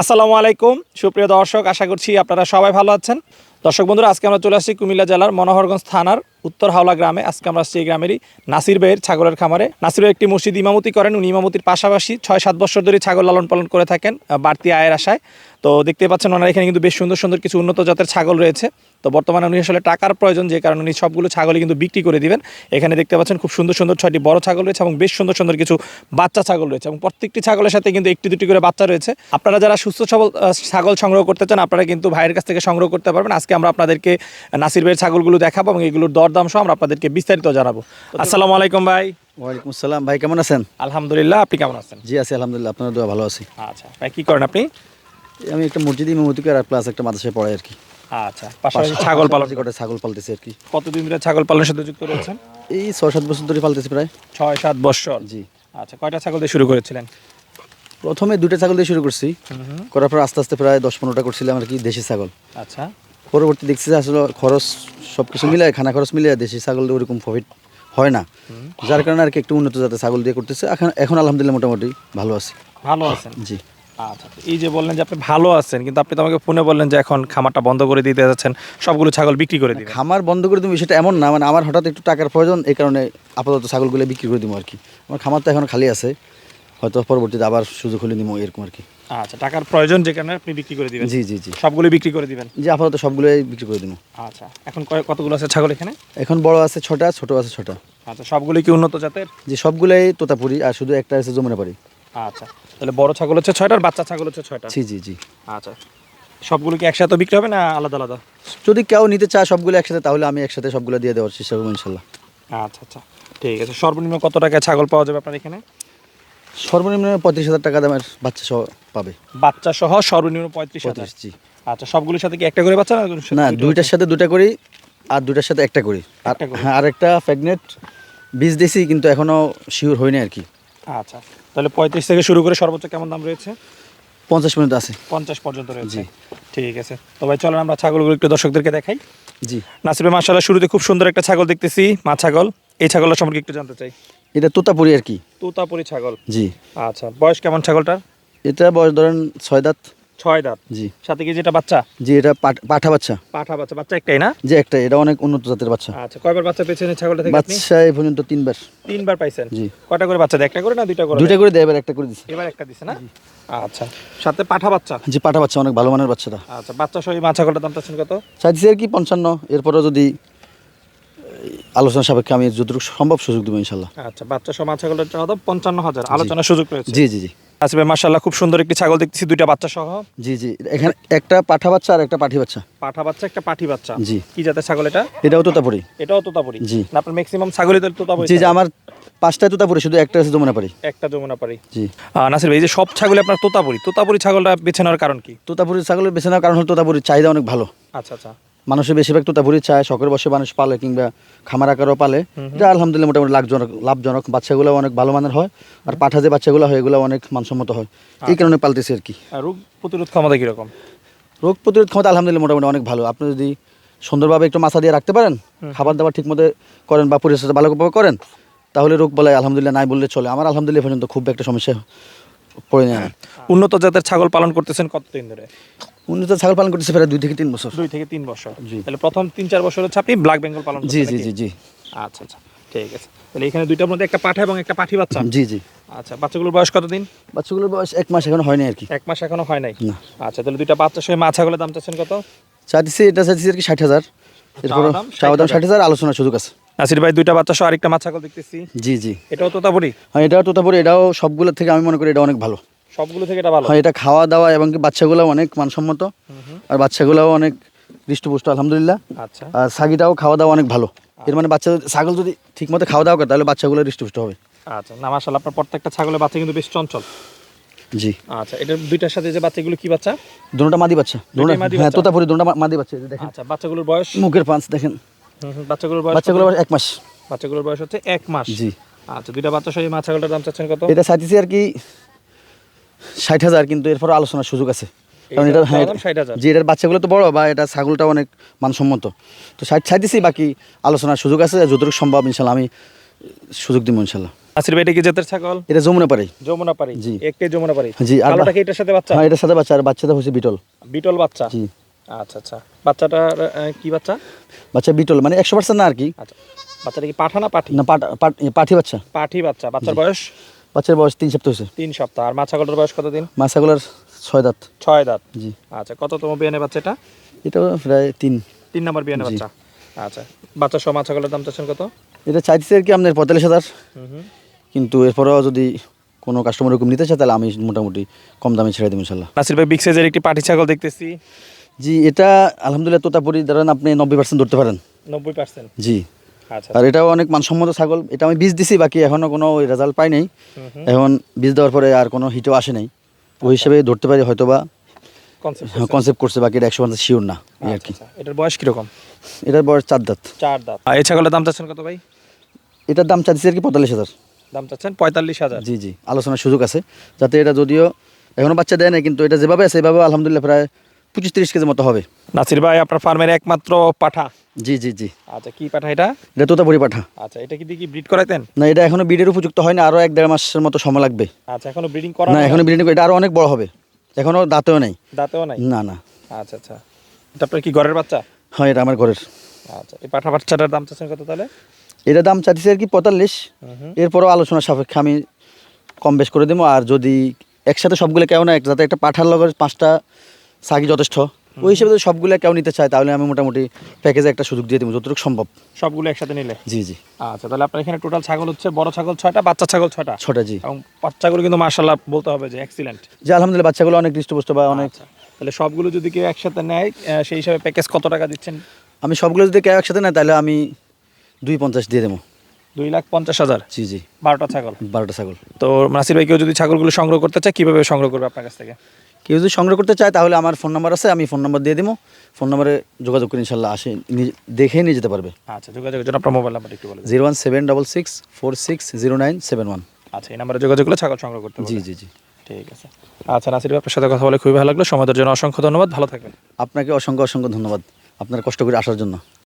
আসসালামু আলাইকুম। সুপ্রিয় দর্শক, আশা করছি আপনারা সবাই ভালো আছেন। দর্শক বন্ধুরা, আজকে আমরা চলে আসছি কুমিল্লা জেলার মনোহরগঞ্জ থানার উত্তর হাওলা গ্রামে, আজকে আমরা সেই গ্রামেরই নাসির ভাইয়ের ছাগলের খামারে। নাসির ভাই একটি মসজিদ ইমামতি করেন, উনি ইমামতির পাশাপাশি ছয় সাত বছর ধরে ছাগল লালন পালন করে থাকেন বাড়তি আয়ের আশায়। তো দেখতে পাচ্ছেন ওনার এখানে কিন্তু বেশ সুন্দর সুন্দর কিছু উন্নত জাতের ছাগল রয়েছে। তো বর্তমানে উনি আসলে টাকার প্রয়োজন, যে কারণে উনি সবগুলো ছাগলই কিন্তু বিক্রি করে দিবেন। এখানে দেখতে পাচ্ছেন খুব সুন্দর সুন্দর ছয়টি বড় ছাগল রয়েছে এবং বেশ সুন্দর সুন্দর কিছু বাচ্চা ছাগল রয়েছে এবং প্রত্যেকটি ছাগলের সাথে কিন্তু একটি দুটি করে বাচ্চা রয়েছে। আপনারা যারা সুস্থ সবল ছাগল সংগ্রহ করতে চান, আপনারা কিন্তু ভাইয়ের কাছ থেকে সংগ্রহ করতে পারবেন। আজকে আমরা আপনাদেরকে নাসির ভাইয়ের ছাগলগুলো দেখাবো এবং এগুলোর দরদাম সহ আমরা আপনাদেরকে বিস্তারিত জানাব। আসসালামু আলাইকুম ভাই। ওয়ালাইকুম আসসালাম। ভাই কেমন আছেন? আলহামদুলিল্লাহ আপনি কেমন আছেন? জি আছি আলহামদুলিল্লাহ আপনার দোয়া ভালো আছি। আচ্ছা ভাই কি করেন আপনি? আমি একটা মসজিদ ইমামতিকে আর প্লাস একটা মাদ্রাসায় পড়াই আর কি। আচ্ছা পাশাপাশি ছাগল পালন ছাগল পালতেছি আর কি। কতদিন ধরে ছাগল পালনের সাথে যুক্ত রয়েছেন? এই ছয় সাত বছর ধরে পালতেছি প্রায়। ছয় সাত বছর। জি। আচ্ছা কয়টা ছাগল দিয়ে শুরু করেছিলেন? প্রথমে দুটো ছাগল দিয়ে শুরু করছি। করার পর আস্তে আস্তে প্রায় দশ পনেরোটা করছিলাম আর কি দেশি ছাগল। আচ্ছা। পরবর্তী দেখছি যে আসলে খরচ সব কিছু মিলে খানা খরচ মিলে দেশি ছাগল দিয়ে ওরকম প্রফিট হয় না। যার কারণে আর কি একটু উন্নত জাতের ছাগল দিয়ে করতেছে। এখন এখন আলহামদুলিল্লাহ মোটামুটি ভালো আছি। ভালো আছেন? জি। আচ্ছা এই যে বললেন যে আপনি ভালো আছেন কিন্তু আপনি তো আমাকে ফোনে বললেন যে এখন খামারটা বন্ধ করে দিতে যাচ্ছেন সবগুলো ছাগল বিক্রি করে দিবেন। খামার বন্ধ করে তুমি সেটা এমন না। মানে আমার হঠাৎ একটু টাকার প্রয়োজন এই কারণে আপাতত ছাগলগুলো বিক্রি করে দিব আর কি। আমার খামার তো এখন খালি আছে। হয়তো পরবর্তীতে আবার সুযোগ হলে নিবো এরকম আর কি। আচ্ছা টাকার প্রয়োজন যে কারণে আপনি বিক্রি করে দিবেন? জি জি জি। সবগুলো বিক্রি করে দিবেন? যে আপাতত সবগুলোই বিক্রি করে দিব। আচ্ছা এখন কতগুলো আছে ছাগল এখানে? এখন বড় আছে ছটা ছোট আছে ছটা। আচ্ছা সবগুলো কি উন্নত জাতের? যে সবগুলোই তোতাপুরি আর শুধু একটা আছে যমুনা পারি আচ্ছা তাহলে বড় ছাগল হচ্ছে ছয়টা আর বাচ্চা ছাগল হচ্ছে ছয়টা? জি জি জি। আচ্ছা সবগুলো কি একসাথে বিক্রি হবে না আলাদা আলাদা? যদি কেউ নিতে চায় সবগুলো একসাথে তাহলে আমি একসাথে সবগুলো দিয়ে দেওয়ার চেষ্টা করব ইনশাল্লাহ। আচ্ছা আচ্ছা ঠিক আছে। সর্বনিম্ন কত টাকায় ছাগল পাওয়া যাবে আপনার এখানে? সর্বনিম্ন পঁয়ত্রিশ হাজার টাকা দামের বাচ্চা সহ পাবে। বাচ্চা সহ সর্বনিম্ন পঁয়ত্রিশ হাজার। জি। আচ্ছা সবগুলোর সাথে কি একটা করে বাচ্চা না দুইটার সাথে দুটা করি আর দুইটার সাথে একটা করি। আর একটা করি। হ্যাঁ বীজ দিছি কিন্তু এখনও শিওর হয়নি আর কি। আচ্ছা তাহলে পঁয়ত্রিশ থেকে শুরু করে সর্বোচ্চ কেমন দাম রয়েছে? পঞ্চাশ মিনিট আছে। পঞ্চাশ পর্যন্ত রয়েছে। ঠিক আছে। তো ভাই চলেন আমরা ছাগলগুলো একটু দর্শকদেরকে দেখাই। জি। নাসিবে মাশাল্লাহ শুরুতে খুব সুন্দর একটা ছাগল দেখতেছি মা ছাগল। এই ছাগলটা সম্পর্কে একটু জানতে চাই। এটা তোতাপুরি আর কি। তোতাপুরি ছাগল? জি। আচ্ছা বয়স কেমন ছাগলটার? এটা বয়স ধরেন ছয় দাঁত। ছয় দাঁত? জি। সাথে কি যেটা বাচ্চা? জি এটা পাঠ- বাচ্চা। পাঠা বাচ্চা বাচ্চা একটাই না? যে একটা এটা অনেক উন্নত জাতের বাচ্চা। আচ্ছা কয়বার বাচ্চা পেয়েছেন ছাগলটা থেকে বাচ্চা এই পর্যন্ত তিনবার। তিনবার পাইছেন? জি। কয়টা করে বাচ্চা দেয়? একটা করে না দুইটা করে দুইটা করে দেয় এবার একটা করে দিছি? এবার একটা দিছে না? আচ্ছা সাথে পাঠা বাচ্চা? জি পাঠা বাচ্চা অনেক ভালো মানের বাচ্চাটা। আচ্ছা বাচ্চা সহ এই মা ছাগলটার দাম চাচ্ছেন কত? চাইছি আর কি পঞ্চান্ন এরপরেও যদি আলোচনা সাপেক্ষে আমি যতটুকু সম্ভব সুযোগ দেবো ইনশাল্লাহ আচ্ছা বাচ্চা সহ মা ছাগলের দাম পঞ্চান্ন হাজার আলোচনার সুযোগ রয়েছে জি জি জি। আসবে মাশাল্লাহ খুব সুন্দর একটি ছাগল দেখতেছি দুইটা বাচ্চা সহ। জি জি। এখানে একটা পাঠা বাচ্চা আর একটা পাঠি বাচ্চা। পাঠা বাচ্চা একটা পাঠি বাচ্চা। জি। কি জাতের ছাগল এটা? এটাও তোতাপুরি। এটাও তোতাপুরি। জি। আপনার ম্যাক্সিমাম ছাগলই তো তোতাপুরি। জি যে আমার পাঁচটায় তোতাপুরি শুধু একটা আছে যমুনা পারি একটা যমুনা পারি জি নাসির ভাই এই যে সব ছাগলে আপনার তোতাপুরি তোতাপুরি ছাগলটা বেছে নেওয়ার কারণ কি? তোতাপুরি ছাগলের বেছে নেওয়ার কারণ হলো তোতাপুরির চাহিদা অনেক ভালো। আচ্ছা আচ্ছা। মানুষের বেশিরভাগ তোতাপুরি চায় শখের বসে মানুষ পালে কিংবা খামার আকারও পালে। যা আলহামদুলিল্লাহ মোটামুটি লাভজনক লাভজনক। বাচ্চাগুলো অনেক ভালো মানের হয় আর পাঠা যে বাচ্চাগুলো হয় এগুলো অনেক মানসম্মত হয়। এই কারণে পালতেছে আর কি। রোগ প্রতিরোধ ক্ষমতা কীরকম? রোগ প্রতিরোধ ক্ষমতা আলহামদুলিল্লাহ মোটামুটি অনেক ভালো। আপনি যদি সুন্দরভাবে একটু মাথা দিয়ে রাখতে পারেন খাবার দাবার ঠিকমতো করেন বা পরিচর্যা ভালোভাবে করেন তাহলে রোগ বলে আলহামদুলিল্লাহ নাই বললে চলে। আমার আলহামদুলিল্লাহ পর্যন্ত খুব একটা সমস্যা পড়ে না। উন্নত জাতের ছাগল পালন করতেছেন কতদিন ধরে? উন্নত ছাগল পালন করতেছে প্রায় দুই থেকে তিন বছর। দুই থেকে তিন বছর। জি। তাহলে প্রথম তিন চার বছর হচ্ছে আপনি ব্ল্যাক বেঙ্গল পালন জি জি জি জি। আচ্ছা আচ্ছা ঠিক আছে। তাহলে এখানে দুইটার মধ্যে একটা পাঠা এবং একটা পাঠি বাচ্চা? জি জি। আচ্ছা বাচ্চাগুলোর বয়স কতদিন? বাচ্চাগুলোর বয়স এক মাস এখন হয়নি আর কি। এক মাস এখনও হয় নাই? না। আচ্ছা তাহলে দুইটা বাচ্চা সহ মা ছাগলের দাম চাচ্ছেন কত? চাইছি এটা চাইছি আর কি ষাট হাজার। এরপর 60,000 ষাট হাজার। আলোচনার সুযোগ আছে। নাসির ভাই দুইটা বাচ্চা সহ আরেকটা মা ছাগল দেখতেছি। জি জি। এটাও তোতাপুরি? হ্যাঁ এটাও তোতাপুরি এটাও সবগুলোর থেকে আমি মনে করি এটা অনেক ভালো। সবগুলো থেকে এটা ভালো? হ্যাঁ এটা খাওয়া দাওয়া এবং বাচ্চাগুলো অনেক মানসম্মত। আর বাচ্চাগুলোও অনেক হৃষ্টপুষ্ট আলহামদুলিল্লাহ। আচ্ছা। আর ছাগিটাও খাওয়া দাওয়া অনেক ভালো। এর মানে বাচ্চা ছাগল যদি ঠিকমতো খাওয়া দাওয়া করে তাহলে বাচ্চাগুলো হৃষ্টপুষ্ট হবে। আচ্ছা না মাশাআল্লাহ আপনার প্রত্যেকটা ছাগলের বাচ্চা কিন্তু বেশ চঞ্চল। জি। আচ্ছা এটা দুইটার সাথে যে বাচ্চাগুলো কি বাচ্চা? দুটোটা মাদি বাচ্চা। দুটোটা মাদি হ্যাঁ? তোতাপুরি দুটোটা মাদি বাচ্চা দেখেন। আচ্ছা বাচ্চাগুলোর বয়স? মুখের পাঁচ দেখেন। বাচ্চাগুলোর বয়স বাচ্চাগুলো কত? বয়স এক মাস। বাচ্চাগুলোর বয়স হচ্ছে এক মাস। জি। আচ্ছা দুইটা বাচ্চা সহ এই মা ছাগলটার দাম চাচ্ছেন কত? এটা চাইতেছি আর কি ষাট হাজার কিন্তু এরপর আলোচনার সুযোগ আছে। কারণ এটা হ্যাঁ যে এটার বাচ্চাগুলো তো বড় বা এটা ছাগলটা অনেক মানসম্মত। তো ষাট চাইতেছি বাকি আলোচনার সুযোগ আছে যতটুকু সম্ভব ইনশাল্লাহ আমি সুযোগ দিব ইনশাল্লাহ। নাসির ভাই কি জাতের ছাগল? এটা যমুনা পারে যমুনা পারি জি। একটাই যমুনা পারি জি, আর কি এটার সাথে বাচ্চা? হ্যাঁ এটার সাথে বাচ্চা আর বাচ্চাটা হচ্ছে বিটল। বিটল বাচ্চা? জি। আচ্ছা আচ্ছা। কি বাচ্চা? বাচ্চা বিটল মানে একশো পার্সেন্ট না আর কি। আচ্ছা। বাচ্চাটা কি পাঠা না পাঠি? না পাঠি বাচ্চা। পাঠি বাচ্চা। বাচ্চার বয়স? বাচ্চার বয়স তিন সপ্তাহ হয়েছে। তিন সপ্তাহ। আর মা ছাগলটার বয়স কতদিন? মাছাগুলার ছয় দাঁত। ছয় দাঁত। জি। আচ্ছা কততম বিয়ানে বাচ্চা এটা? এটা প্রায় তিন। তিন নম্বর বিয়ানে বাচ্চা। আচ্ছা বাচ্চা সহ মা ছাগলের দাম চাচ্ছেন কত? এটা চাইতেছে আর কি আপনার পঁয়তাল্লিশ হাজার। কিন্তু এরপরেও যদি কোনো কাস্টমার এরকম নিতে চায় তাহলে আমি মোটামুটি কম দামে ছেড়ে দেবো ইনশাল্লাহ নাসির ভাই বিগ সাইজের একটি পাঠি ছাগল দেখতেছি। জি এটা আলহামদুলিল্লাহ তোতাপুরি ধরেন আপনি নব্বই পার্সেন্ট ধরতে পারেন। নব্বই পার্সেন্ট জি। আর এটাও অনেক মানসম্মত ছাগল। এটা আমি বীজ দিছি বাকি এখনও কোনো রেজাল্ট পাই নাই। এখন বীজ দেওয়ার পরে আর কোনো হিটও আসে নাই। ওই হিসেবে ধরতে পারি হয়তো বা কনসেপ্ট কনসেপ্ট করছে বাকি এটা একশো পার্সেন্ট শিওর না আর কি। আচ্ছা। এটার বয়স কীরকম? এটার বয়স চার দাঁত। চার দাঁত। এই ছাগলের দাম চাচ্ছেন কত ভাই? এটার দাম চাচ্ছি আর কি পঁয়তাল্লিশ হাজার। দাম চাচ্ছেন পঁয়তাল্লিশ হাজার। জি জি। আলোচনার সুযোগ আছে। যাতে এটা যদিও এখনও বাচ্চা দেয় না কিন্তু এটা যেভাবে আছে সেভাবে আলহামদুলিল্লাহ প্রায় পঁচিশ তিরিশ কেজি মতো হবে। নাসির ভাই আপনার ফার্মের একমাত্র পাঠা। জি জি জি। আচ্ছা কি পাঠা এটা? এটা তোতাপুরি পাঠা। আচ্ছা এটা কি কি ব্রিড করাইতেন? না এটা এখনও বিডের উপযুক্ত হয় না আরও এক দেড় মাসের মতো সময় লাগবে। আচ্ছা এখনও ব্রিডিং করা না এখনও বিডের এটা আরও অনেক বড় হবে। এখনও দাঁতেও নেই। দাঁতেও নাই? না না। আচ্ছা আচ্ছা। এটা আপনার কি ঘরের বাচ্চা? হ্যাঁ এটা আমার ঘরের। আচ্ছা এই পাঠা বাচ্চাটার দাম চাচ্ছেন কত তাহলে? এটা দাম চাইছে আর কি পঁয়তাল্লিশ। এরপরও আলোচনা সাপেক্ষে আমি কম বেশ করে দেবো আর যদি একসাথে সবগুলো কেউ না যাতে একটা পাঠার লগের পাঁচটা সাকি যথেষ্ট। ওই হিসেবে যদি সবগুলো কেউ নিতে চায় তাহলে আমি মোটামুটি প্যাকেজে একটা সুযোগ দিয়ে দেবো যতটুকু সম্ভব। সবগুলো একসাথে নিলে? জি জি। আচ্ছা তাহলে আপনার এখানে টোটাল ছাগল হচ্ছে বড় ছাগল ছয়টা বাচ্চা ছাগল ছয়টা? ছটা জি। এবং বাচ্চাগুলো কিন্তু মার্শাল্লাহ বলতে হবে যে এক্সিলেন্ট যে আলহামদুলিল্লাহ বাচ্চাগুলো অনেক হৃষ্টপুষ্ট বা অনেক আচ্ছা তাহলে সবগুলো যদি কেউ একসাথে নেয় সেই হিসাবে প্যাকেজ কত টাকা দিচ্ছেন? আমি সবগুলো যদি কেউ একসাথে নেয় তাহলে আমি দুই পঞ্চাশ দিয়ে দেবো। দুই লাখ পঞ্চাশ হাজার? জি জি। বারোটা ছাগল? বারোটা ছাগল। তো নাসির ভাই কেউ যদি ছাগলগুলো সংগ্রহ করতে চায় কীভাবে সংগ্রহ করবে আপনার কাছ থেকে? কেউ যদি সংগ্রহ করতে চায় তাহলে আমার ফোন নাম্বার আছে আমি ফোন নাম্বার দিয়ে দিব। ফোন নাম্বারে যোগাযোগ করে ইনশাল্লাহ আসে দেখে নিয়ে যেতে পারবে। আচ্ছা যোগাযোগের জন্য আপনার মোবাইল নাম্বার একটু বলে zero one seven double six four six zero nine seven one. আচ্ছা এই নাম্বারে যোগাযোগ করলে ছাগল সংগ্রহ করতে জি জি জি। ঠিক আছে। আচ্ছা নাসির আপনার সাথে কথা বলে খুবই ভালো লাগল। সমাজের জন্য অসংখ্য ধন্যবাদ। ভালো থাকবেন। আপনাকে অসংখ্য অসংখ্য ধন্যবাদ। আপনার কষ্ট করে আসার জন্য।